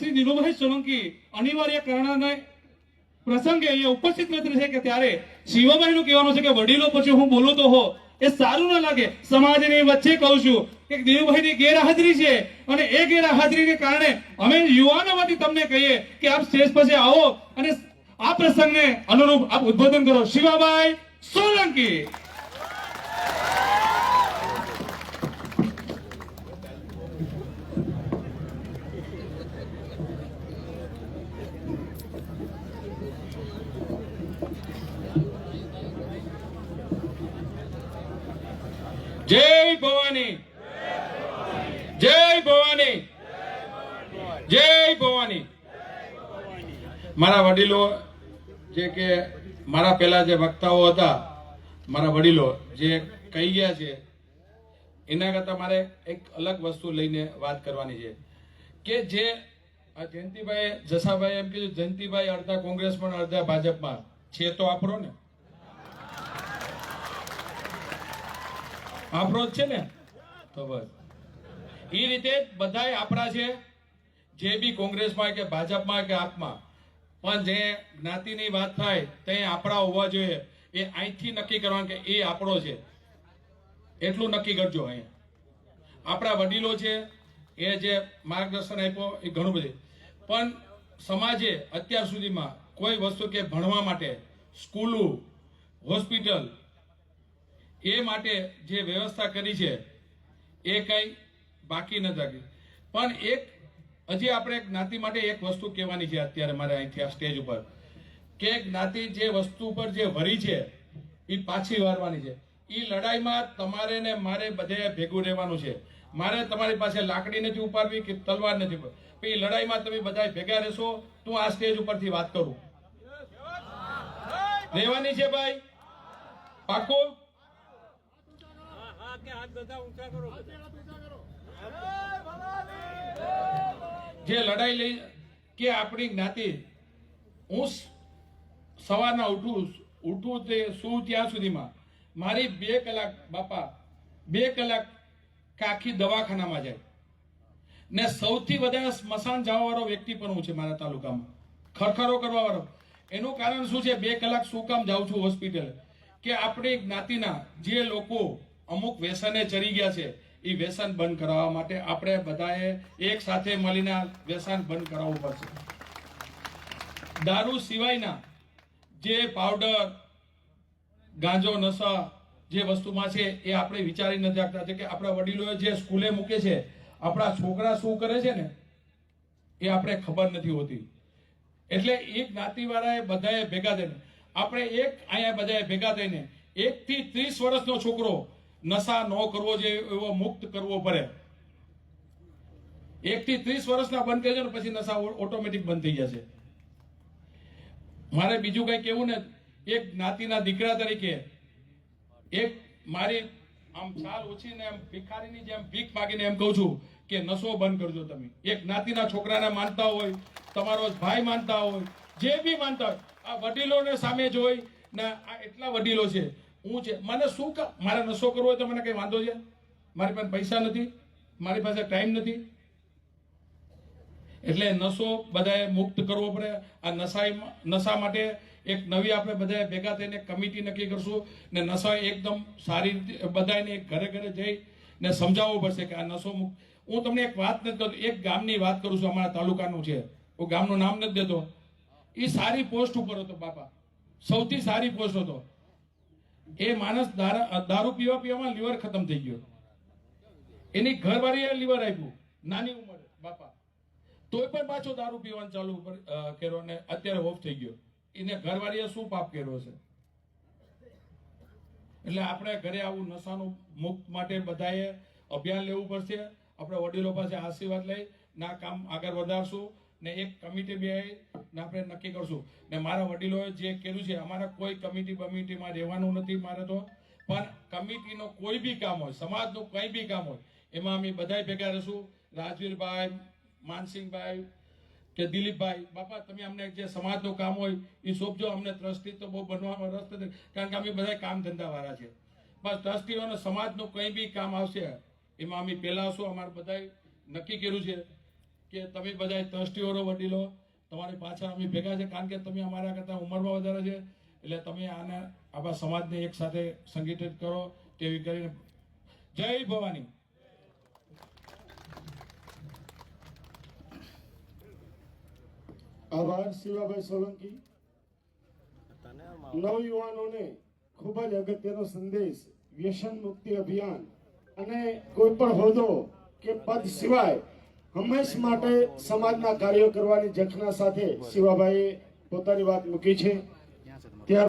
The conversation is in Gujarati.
શ્રી નીલુભાઈ સોલંકી અનિવાર્ય કારણે પ્રસંગે અહીંયા ઉપસ્થિત નથી છે કે ત્યારે શિવાભાઈનું કહેવાનું છે કે વડીલો પછી હું બોલું તો હો. એ સારું ના લાગે. સમાજની વચ્ચે કહું છું કે દિનુભાઈની ગેરહાજરી છે અને એ ગેરહાજરીને કારણે અમે યુવાનો વતી તમને કહીએ કે આપ સ્ટેજ પાસે આવો અને આ પ્રસંગને અનુરૂપ આપ ઉદ્બોધન કરો. શિવાભાઈ સોલંકી. જય ભવાની. જય ભવાની. જય ભવાની. મારા વડીલો જે કે મારા પહેલા જે વક્તાઓ હતા, મારા વડીલો જે કહી ગયા છે, એના કરતા મારે એક અલગ વસ્તુ લઈને વાત કરવાની છે કે જે આ જયંતિભાઈ જસાભાઈ એમ કીધું, જયંતિભાઈ અડધા કોંગ્રેસમાં પણ અડધા ભાજપમાં. છે તો આપણો ને. આપણો જ છે ને? તો બસ. એ રીતે બધાય આપણા છે, જે બી કોંગ્રેસમાં કે ભાજપમાં કે આપમાં. પણ જે જ્ઞાતિની વાત થાય તે આપણા હોવા જોઈએ. એ અહીંથી નક્કી કરવાનું કે એ આપણો છે. એટલું નક્કી કરજો અહીંયા. આપણા વડીલો છે, એ જે માર્ગદર્શન આપ્યો, એ ઘણું બધું. પણ સમાજે અત્યાર સુધીમાં કોઈ વસ્તુ કે ભણવા માટે સ્કૂલો, હોસ્પિટલ, એ માટે જે વ્યવસ્થા કરી છે, એ કંઈ બાકી નથી પણ એક, હજી આપણે જ્ઞાતિ માટે એક વસ્તુ કહેવાની છે અત્યારે મારે અહીંથી આ સ્ટેજ ઉપર, કે જ્ઞાતિ જે વસ્તુ પર જે વરી છે, એ પાછી વારવાની છે. એ લડાઈમાં તમારે ને મારે બધે ભેગું રહેવાનું છે. મારે તમારી પાસે લાકડી નથી ઉપાડવી કે તલવાર નથી. એ લડાઈમાં તમે બધા ભેગા રહેશો તો આ સ્ટેજ ઉપરથી વાત કરું. રહેવાની છે ભાઈ? પાકો જે લડાઈ લઈ, કે આપણી જ્ઞાતિ, હું સવારના ઉઠું ઉઠું તે શું ત્યાં સુધીમાં. મારી બે કલાક બાપા, બે કલાક કાખી દવાખાનામાં જાય. ને સૌથી વધારે સ્મશાન જવાવાળો વ્યક્તિ પણ હું છે મારા તાલુકામાં. ખરખરો કરવાવાળો. એનું કારણ શું છે? બે કલાક શું કામ જાઉં છું હોસ્પિટલ? કે આપણી જ્ઞાતિના જે લોકો અમુક વ્યસને ચડી ગયા છે એ વ્યસન બંધ કરાવવા માટે આપણે બધાએ એક સાથે મળીને વ્યસન બંધ કરાવવું પડશે. દારૂ સિવાયના જે પાવડર ગાંજો, નશા જે વસ્તુમાં છે એ આપણે વિચારી નથી આપતા. છે કે આપણા વડીલોએ જે સ્કૂલે મૂકે છે, આપણા છોકરા શું કરે છે ને, એ આપણે ખબર નથી હોતી. એટલે એ જ્ઞાતિવાળાએ બધાએ ભેગા થઈને, આપણે એક અહીંયા બધાએ ભેગા થઈને, એકથી ત્રીસ વર્ષનો છોકરો નશા ન કરવો જોઈએ એવો મુક્ત કરવો પડે. એકથી ત્રીસ વર્ષના બંધ ને પછી નશા ઓટોમેટિક બંધ થઈ જશે. મારે બીજું કઈ કેવું ને એક જ્ઞાતિના દીકરા તરીકે, એક મારી આમ ચાલ ઉછીને એમ ભિખારીની જેમ ભીખ માગીને એમ કહું છું કે નશો બંધ કરજો તમે. એક જ્ઞાતિના છોકરાને માનતા હોય, તમારો ભાઈ માનતા હોય, જે બી માનતા હોય, આ વડીલોને સામે જોઈ ને આ એટલા વડીલો છે. હું છે, મને શું મારે નશો કરવો હોય તો મને કઈ વાંધો છે? મારી પાસે પૈસા નથી, મારી પાસે ટાઈમ નથી. એટલે નશો બધાએ મુક્ત કરવો પડે. આ નશા નશા માટે એક નવી આપણે બધાએ ભેગા થઈને કમિટી નક્કી કરશું ને નશા એકદમ સારી રીતે બધાને ઘરે ઘરે જઈ ને સમજાવવું પડશે કે આ નશો હું તમને એક વાત નથી કરતો એક ગામની વાત કરું છું અમારા તાલુકાનું છે. હું ગામનું નામ નથી દેતો. એ સારી પોસ્ટ ઉપર હતો બાપા. સૌથી સારી પોસ્ટ હતો. એ માણસ દારા- પીવા પીવામાં લીવર ખતમ થઈ ગયો. એની ઘરવાળીએ લીવર આપ્યું. નાની ઉંમરે, બાપા. તોય પણ પાછો દારૂ પીવાનું ચાલુ કર્યો ને અત્યારે ઓફ થઈ ગયો. એને ઘરવાળીએ શું પાપ કર્યો છે? એટલે આપણે ઘરે આવું નશાનું મુક્ત માટે બધાએ અભિયાન લેવું પડશે. આપણે વડીલો પાસે આશીર્વાદ લઈ ના કામ આગળ વધારશું ને એક કમિટી બે ને આપણે નક્કી કરશું. ને મારા વડીલોએ જે કર્યું છે, અમારા કોઈ કમિટી બમિટીમાં રહેવાનું નથી મારે તો. પણ કમિટીનો કોઈ બી કામ હોય, સમાજનું કંઈ બી કામ હોય, એમાં અમે બધાય ભેગા રહીશું. રાજવીરભાઈ, માનસિંહભાઈ કે દિલીપભાઈ, બાપા, તમે અમને જે સમાજનું કામ હોય, એ સોંપજો. અમને ટ્રસ્ટી તો બહુ બનવામાં રસ નથી, કારણ કે અમે બધા કામ ધંધા વાળા છે. બસ ટ્રસ્ટીઓને સમાજનું કંઈ બી કામ આવશે, એમાં અમે પહેલા આવશું અમારે બધાય નક્કી કર્યું છે કે તમે બધા ટ્રસ્ટીઓનો વડીલો, તમારી પાછળ અમે ભેગા છે, કારણ કે તમે અમારા કરતાં ઉંમરમાં વધારે છે. એટલે તમે આને આપણા સમાજને એક સાથે સંગઠિત કરો, તેવી કરીને. જય ભવાની. આભાર શિવાભાઈ સોલંકી. નવયુવાનોને ખૂબ જ અગત્યનો સંદેશ, વ્યસન મુક્તિ અભિયાન અને કોઈ પણ હોદ્દો કે પદ સિવાય હંમેશ માટે સમાજના કાર્યો કરવાની જખના સાથે શિવાભાઈએ પોતાની વાત મૂકી છે. ત્યાર